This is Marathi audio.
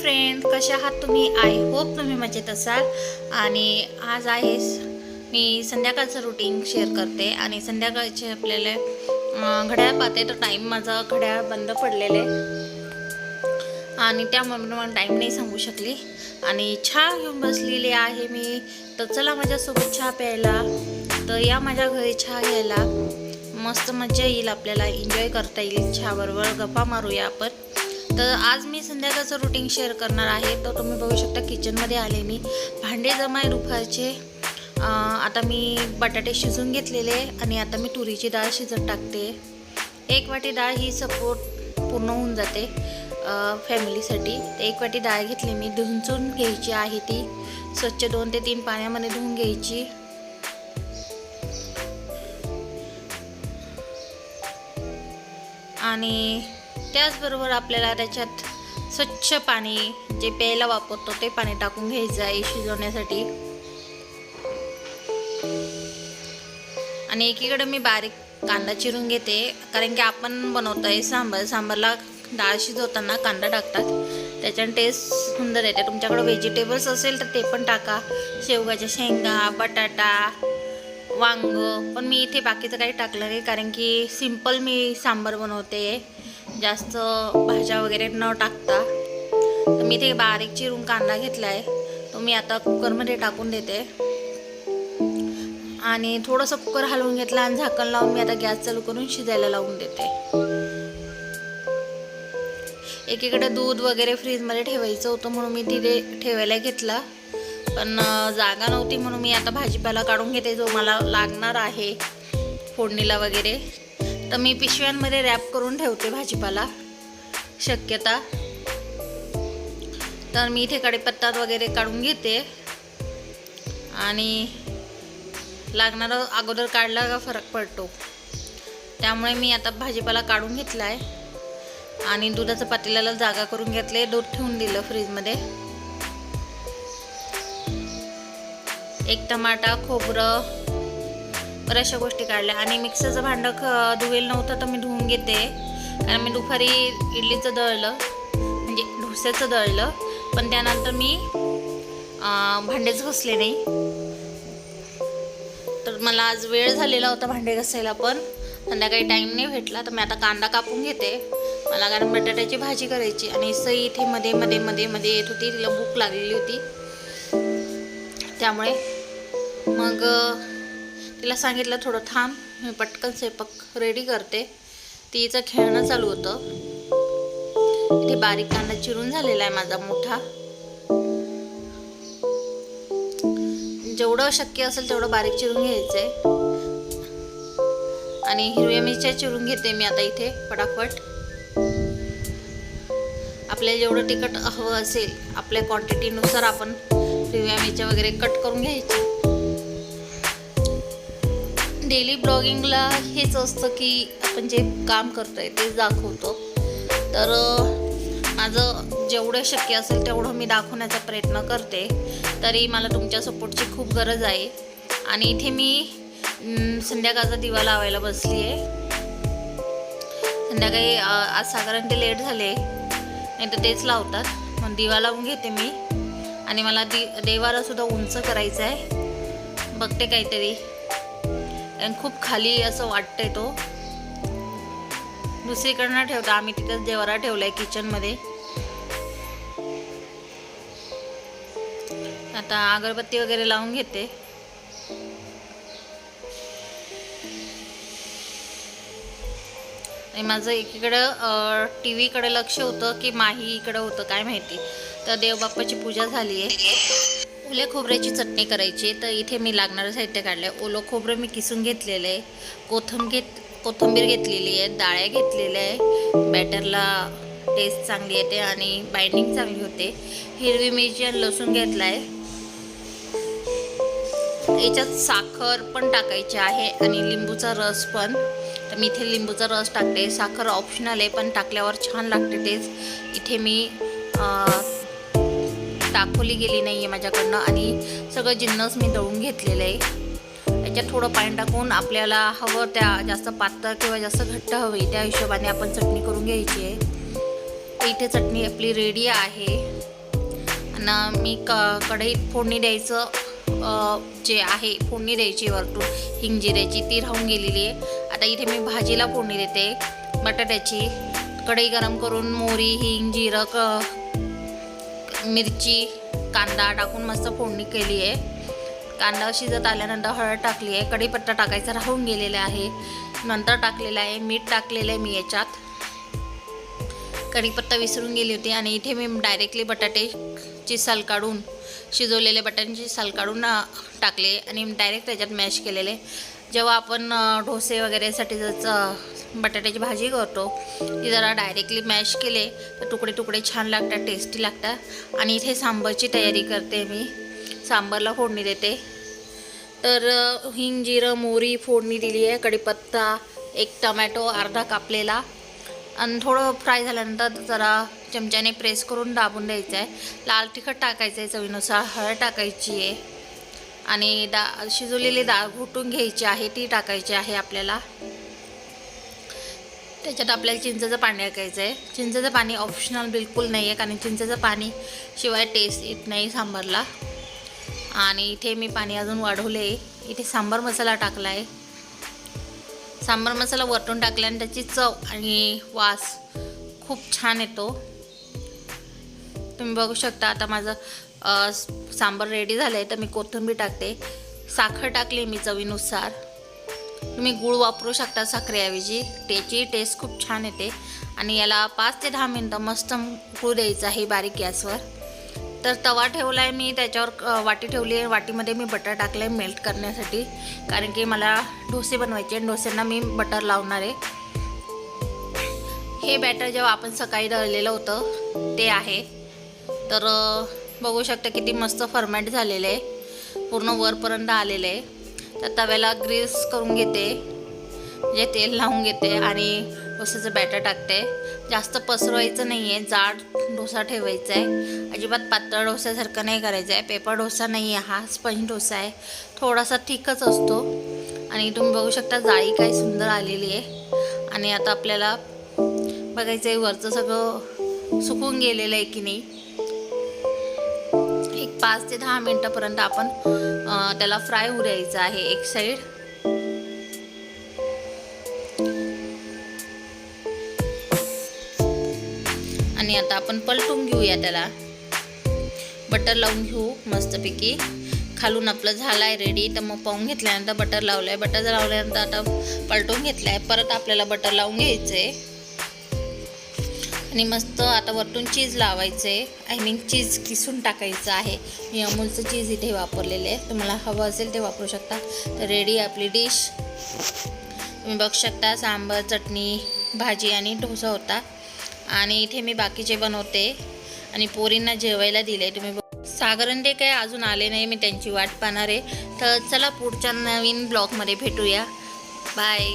फ्रेंड कशा आहात तुम्ही? आय होप तुम्ही मजेत असाल. आणि आज आहेस मी संध्याकाळचं रुटीन शेअर करते. आणि संध्याकाळचे आपल्याला घड्याळ पाहते. तर टाईम माझा घड्याळ बंद पडलेले. आणि त्यामुळे मला टाईम नाही सांगू शकली. आणि चहा घेऊन बसलेली आहे मी. तर चला माझ्यासोबत चहा प्यायला. तर या माझ्या घरी चहा घ्यायला. मस्त मजा येईल आपल्याला. एन्जॉय करता येईल चहाबरोबर. गप्पा मारूया आपण. तर आज मी संध्याकाळचं रुटीन शेअर करणार आहे. तर तुम्ही बघू शकता किचनमध्ये आले मी. भांडे जमाय दुपारचे आता मी बटाटे शिजून घेतलेले आणि आता मी तुरीची डाळ शिजत टाकते. एक वाटी डाळ ही सपोर्ट पूर्ण होऊन जाते फॅमिलीसाठी एक वाटी डाळ घेतली मी. धुंचून घ्यायची आहे ती. स्वच्छ दोन ते तीन पाण्यामध्ये धुवून घ्यायची. आणि त्याचबरोबर आपल्याला त्याच्यात स्वच्छ पाणी जे प्यायला वापरतो ते पाणी टाकून घ्यायचं आहे शिजवण्यासाठी आणि एकीकडे मी बारीक कांदा चिरून घेते कारण की आपण बनवतोय सांबार सांबारला डाळ शिजवताना कांदा टाकतात. त्याच्याने टेस्ट सुंदर येते. तुमच्याकडे व्हेजिटेबल्स असेल तर ते पण टाका. शेवगाच्या शेंगा बटाटा वांग पण मी इथे बाकीचं काही टाकलं नाही कारण की सिंपल मी सांबार बनवते. जास्त भाज्या वगैरे न टाकता तर मी ते बारीक चिरून कांदा घेतला आहे तो मी आता कुकरमध्ये टाकून देते. आणि थोडंसं कुकर हलवून घेतलं आणि झाकण लावून मी आता गॅस चालू करून शिजायला लावून देते. एकीकडे दूध वगैरे फ्रीजमध्ये ठेवायचं होतं म्हणून मी तिथे ठेवायला घेतला. पण जागा नव्हती म्हणून मी आता भाजीपाला काढून घेते जो मला लागणार आहे फोडणीला वगैरे. तर मी पिशव्यांमध्ये रॅप करून ठेवते भाजीपाला. शक्यता. तर मी इथे कडेपत्तात वगैरे काढून घेते. आणि लागणारा अगोदर काढला का फरक पडतो. त्यामुळे मी आता भाजीपाला काढून घेतला आहे आणि दुधाचं पातेल्याला जागा करून घेतले दूध ठेवून दिलं फ्रीजमध्ये. एक टमाटा खोबरं बऱ्याचशा गोष्टी काढल्या. आणि मिक्सरचं भांडं ख धुवेल नव्हतं तर मी धुवून घेते. कारण मी दुपारी इडलीचं दळलं. म्हणजे ढोस्याचं दळलं. पण त्यानंतर मी भांडेच घसले नाही. तर मला आज वेळ झालेला होता भांडे घसायला पण. संध्याकाळी टाईम नाही भेटला. तर मी आता कांदा कापून घेते. मला कारण बटाट्याची भाजी करायची. आणि सई इथे मध्ये मध्ये मध्ये मध्ये येत होती. तिला भूक लागलेली होती. त्यामुळे मग तिला सांगितलं थोडं थांब मी पटकन स्वयंपाक रेडी करते. तिचं खेळणं चालू होतं. इथे बारीक कांदा चिरून झालेला आहे माझा मोठा. जेवढं शक्य असेल तेवढं बारीक चिरून घ्यायचं आहे आणि हिरव्या मिरच्या चिरून घेते मी आता इथे पटापट. आपल्याला जेवढं तिखट हवं असेल आपल्या क्वांटिटीनुसार आपण हिरव्या मिरच्या वगैरे कट करून घ्यायच्या. डेली ब्लॉगिंगला हेच असतं की आपण जे काम करतो आहे तेच दाखवतो. तर माझं जेवढं शक्य असेल तेवढं मी दाखवण्याचा प्रयत्न करते. तरी मला तुमच्या सपोर्टची खूप गरज आहे. आणि इथे मी संध्याकाळचा दिवा लावायला बसली आहे संध्याकाळी आज साधारण ते लेट झाले. नाही तर तेच लावतात. मग दिवा लावून घेते मी. आणि मला दि देवाला सुद्धा उंच करायचं आहे बघते काहीतरी. कारण खूप खाली असं वाटतंय तो. दुसरीकडनं ठेवता आम्ही तिथंच देवारा ठेवलाय किचनमध्ये आता अगरबत्ती वगैरे लावून घेते. आणि माझं एकीकडं टी व्हीकडे लक्ष होतं की माही इकडं होतं काय माहिती. तर देवबाप्पाची पूजा झाली आहे ओल्या खोबऱ्याची चटणी करायची तर इथे मी लागणारं साहित्य काढलं आहे ओलं खोबरं मी किसून घेतलेलं आहे. कोथम घेत कोथिंबीर घेतलेली आहे डाळ्या घेतलेल्या आहे. बॅटरला टेस्ट चांगली येते आणि बाइंडिंग चांगली होते. हिरवी मिरची आणि लसूण घेतला आहे याच्यात साखर पण टाकायची आहे आणि लिंबूचा रस पण. तर मी इथे लिंबूचा रस टाकते. साखर ऑप्शनल आहे पण टाकल्यावर छान लागते तेच इथे मी दाखवली गेली नाही आहे माझ्याकडनं आणि सगळं जिन्नस मी दळून घेतलेलं आहे याच्यात थोडं पाणी टाकून आपल्याला हवं त्या जास्त पातळ किंवा जास्त घट्ट हवी त्या हिशोबाने आपण चटणी करून घ्यायची आहे. इथे चटणी आपली रेडी आहे. आणि मी क कढईत फोडणी द्यायचं जे आहे फोडणी द्यायची वरतून हिंग जिऱ्याची ती राहून गेलेली आहे. आता इथे मी भाजीला फोडणी देते बटाट्याची. कढई गरम करून मोरी हिंग जिरं क मिरची कांदा टाकून मस्त फोडणी केली आहे कांदा शिजत आल्यानंतर हळद टाकली आहे. कढीपत्ता टाकायचा राहून गेलेला आहे. नंतर टाकलेला आहे. मीठ टाकलेलं आहे मी याच्यात. कढीपत्ता विसरून गेली होती आणि इथे मी डायरेक्टली बटाटेची साल काढून शिजवलेले बटाट्यांची साल काढून टाकले आणि डायरेक्ट त्याच्यात मॅश केलेले. जेव्हा आपण डोसे वगैरेसाठी जर बटाट्याची भाजी करतो ती जरा डायरेक्टली मॅश केले तर तुकडे तुकडे छान लागतात टेस्टी लागतात. आणि इथे सांबरची तयारी करते मी. सांबारला फोडणी देते. तर हिंग जिरं मोरी फोडणी दिली आहे कढीपत्ता एक टमॅटो अर्धा कापलेला आणि थोडं फ्राय झाल्यानंतर जरा चमच्याने प्रेस करून दाबून द्यायचं आहे लाल तिखट टाकायचं आहे चवीनुसार हळद टाकायची आहे. आणि डाळ शिजवलेली डाळ घुटून घ्यायची आहे ती टाकायची आहे आपल्याला. त्याच्यात आपल्याला चिंचेचं पाणी टाकायचं आहे. चिंचेचं पाणी ऑप्शनल बिलकुल नाही आहे कारण चिंचेचं पाणी शिवाय टेस्ट येत नाही सांबारला. आणि इथे मी पाणी अजून वाढवले इथे सांबार मसाला टाकला आहे. सांबार मसाला वरतून टाकल्याने त्याची चव आणि वास खूप छान येतो. तुम्ही बघू शकता आता माझं सांबार रेडी झालं आहे तर मी कोथिंबीर टाकते. साखर टाकली मी चवीनुसार. तुम्ही गूळ वापरू शकता साखरेऐवजी. त्याची टेस्ट खूप छान येते. आणि याला पाच ते दहा मिनटं मस्त उकळू द्यायचं आहे बारीक गॅसवर. तर तवा ठेवला आहे मी त्याच्यावर वाटी ठेवली आहे. वाटीमध्ये मी बटर टाकलं आहे मेल्ट करण्यासाठी. कारण की मला डोसे बनवायचे आणि डोस्यांना मी बटर लावणार आहे. हे बॅटर जेव्हा आपण सकाळी दळलेलं होतं ते आहे. तर बघू शकता किती मस्त फर्मेंट झालेलं आहे. पूर्ण वरपर्यंत आलेलं आहे. तर तव्याला ग्रीस करून घेते. म्हणजे तेल लावून घेते आणि डोस्याचं बॅटर टाकते. जास्त पसरवायचं नाही आहे जाड डोसा ठेवायचा आहे अजिबात पातळ डोसासारखं नाही करायचं आहे पेपर डोसा नाही आहे हा. स्पंज डोसा आहे. थोडासा थिकच असतो. आणि तुम्ही बघू शकता जाळी काय सुंदर आलेली आहे. आणि आता आपल्याला बघायचं आहे वरचं सगळं सुकून गेलेलं आहे की नाही. पाच ते दहा मिनटापर्यंत आपण त्याला फ्राय होऊ द्यायचं आहे एक साईड. आणि आता आपण पलटून घेऊया त्याला. बटर लावून घेऊ मस्तपैकी. खालून आपलं झालं आहे रेडी तर मग पाहून घेतल्यानंतर बटर लावलं आहे बटर लावल्यानंतर आता पलटून घेतलं आहे परत आपल्याला बटर लावून घ्यायचं आहे आणि मस्त आता वरतून चीज लावायचं. आहे आय मीन चीज किसून टाकायचं आहे. मी अमूलचं चीज इथे वापरलेलं आहे. तुम्हाला हवं असेल ते वापरू शकता. तर रेडी आपली डिश तुम्ही बघू शकता सांबार चटणी भाजी आणि डोसा होता. आणि इथे मी बाकीचे बनवते. आणि पोरींना जेवायला दिले तुम्ही बघ- ते काय अजून आले नाही. मी त्यांची वाट पाहणार आहे. तर चला पुढच्या नवीन ब्लॉगमध्ये भेटूया. बाय